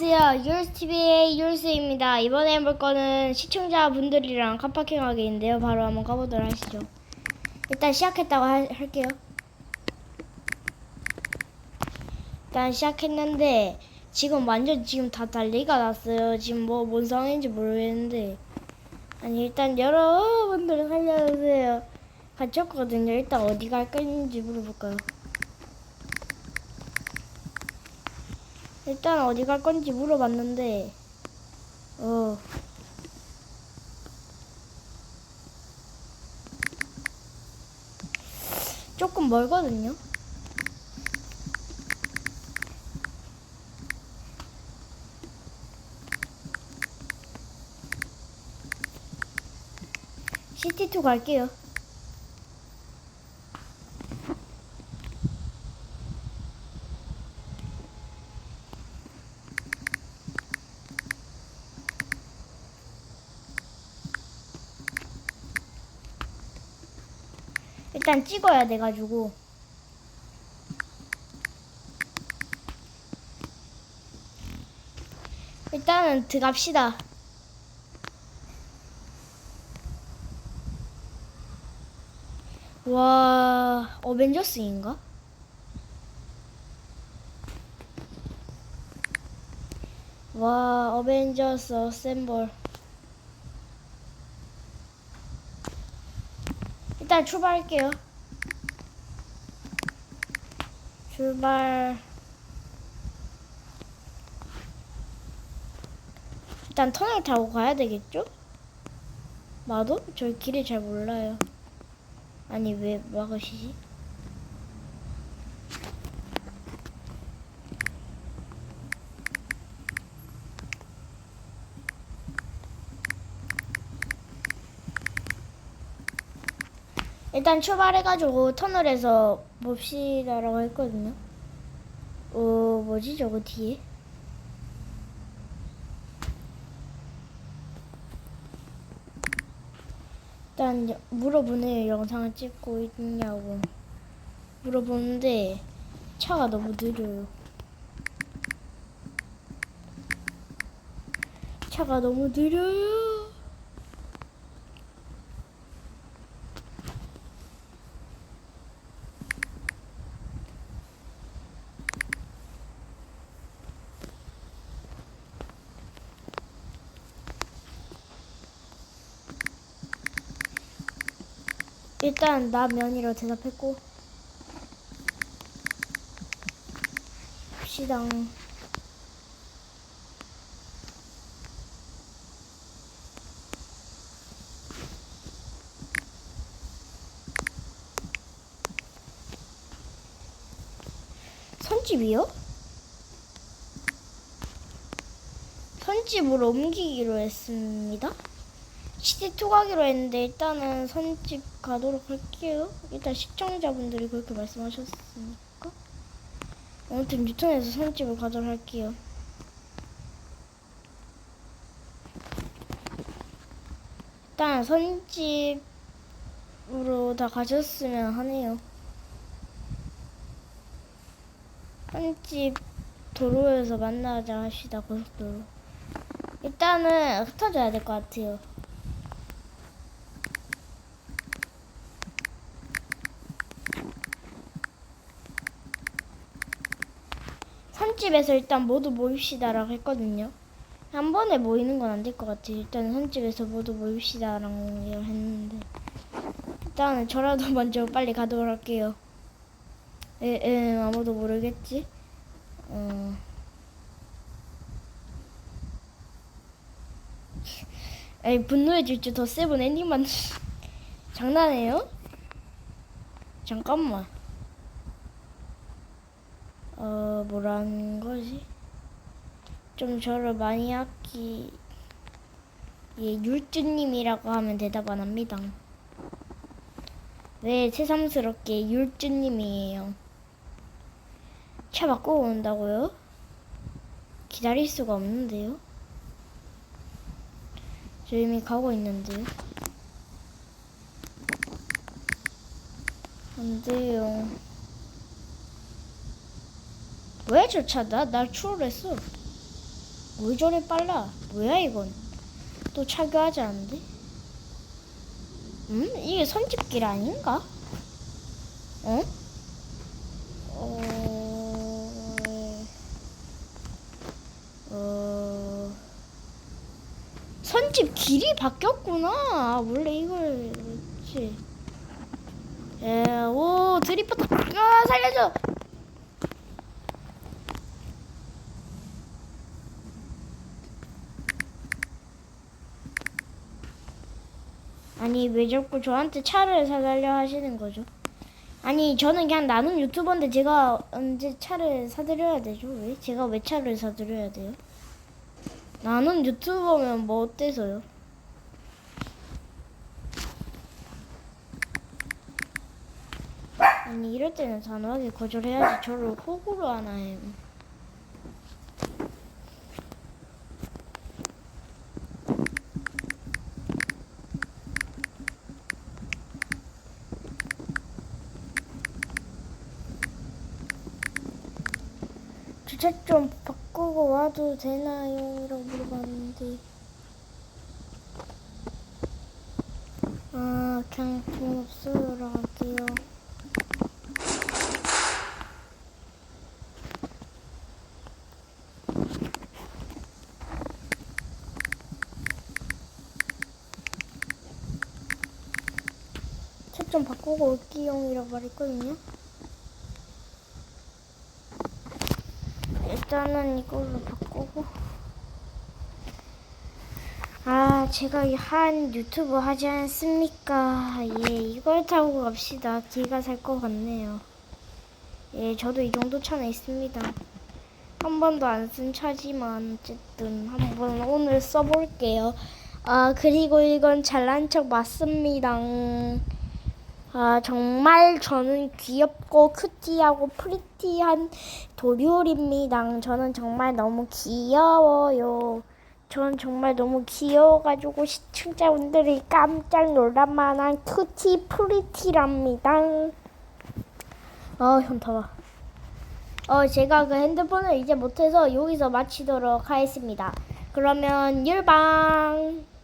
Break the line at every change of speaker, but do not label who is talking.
안녕하세요. 유스TV의 유스입니다. 이번에 해볼 거는 시청자분들이랑 깜빡행하기인데요. 바로 한번 가보도록 하시죠. 일단 시작했다고 하- 할게요. 일단 시작했는데 지금 완전 지금 다 난리가 났어요. 지금 뭐 뭔 상황인지 모르겠는데 아니 일단 여러분들 살려주세요. 갇혔거든요. 일단 어디 갈 건지 물어볼까요? 일단 어디 갈 건지 물어봤는데 어 조금 멀거든요. 시티2 갈게요. 일단 찍어야 돼가지고. 일단은 들어갑시다. 와 어벤져스인가? 와 어벤져스 어셈블 일단 출발할게요. 출발. 일단 터널 타고 가야 되겠죠? 나도? 저 길을 잘 몰라요. 아니, 왜 막으시지? 일단 출발해가지고 터널에서 봅시다라고 했거든요. 어, 뭐지 저거 뒤에? 일단 여- 물어보네요. 영상을 찍고 있냐고. 물어보는데 차가 너무 느려요. 차가 너무 느려요. 일단 나 면이로 대답했고 시당 선집이요? 선집으로 옮기기로 했습니다. 시티2 가기로 했는데 일단은 선집 가도록 할게요. 일단 시청자분들이 그렇게 말씀하셨으니까. 아무튼 유턴에서 선집을 가도록 할게요. 일단 선집으로 다 가셨으면 하네요. 선집 도로에서 만나자 합시다 고속도로. 일단은 흩어져야 될 것 같아요. 선집에서 일단 모두 모입시다라고 했거든요. 한 번에 모이는 건 안 될 것 같아요. 일단 선집에서 모두 모입시다라고 했는데 일단은 저라도 먼저 빨리 가도록 할게요. 에, 에 아무도 모르겠지? 어. 에이 분노의 질주 더 세븐 엔딩 만 장난해요? 잠깐만. 어, 뭐라는 거지? 좀 저를 많이 아끼, 예, 율주님이라고 하면 대답 안 합니다. 왜 새삼스럽게 율주님이에요? 차 바꾸고 온다고요? 기다릴 수가 없는데요? 저 이미 가고 있는데요? 안 돼요. 왜 저 차다? 날 추월했어. 뭘 저래 빨라? 뭐야 이건? 또 착용하지 않는데? 음? 이게 선집길 아닌가? 어? 어... 어... 선집 길이 바뀌었구나. 아, 원래 이걸 했지. 에, 오, 드리프트. 아, 살려줘. 아니, 왜 자꾸 저한테 차를 사달려 하시는 거죠? 아니, 저는 그냥 나눔 유튜버인데 제가 언제 차를 사드려야 되죠? 왜? 제가 왜 차를 사드려야 돼요? 나는 유튜버면 뭐 어때서요? 아니 이럴 때는 단호하게 거절해야지 저를 호구로 하나 해. 주차 좀 바꾸고 와도 되나요? 라고 물어봤는데. 아 그냥 돈 없어요 라고 할게요. 차좀 바꾸고 올게요 이라고 말했거든요 일단은 이걸로 바꾸고. 아 제가 이한 유튜브 하지 않습니까? 예 이걸 타고 갑시다. 기가 살 것 같네요. 예 저도 이 정도 차는 있습니다. 한 번도 안 쓴 차지만 어쨌든 한번 오늘 써볼게요. 아 그리고 이건 잘난 척 맞습니다 아, 정말 저는 귀엽고 큐티하고 프리티한 도리올입니다. 저는 정말 너무 귀여워요. 저는 정말 너무 귀여워가지고 시청자분들이 깜짝 놀랄만한 큐티 프리티랍니다. 아, 현타와. 어, 제가 그 핸드폰을 이제 못해서 여기서 마치도록 하겠습니다. 그러면 율방!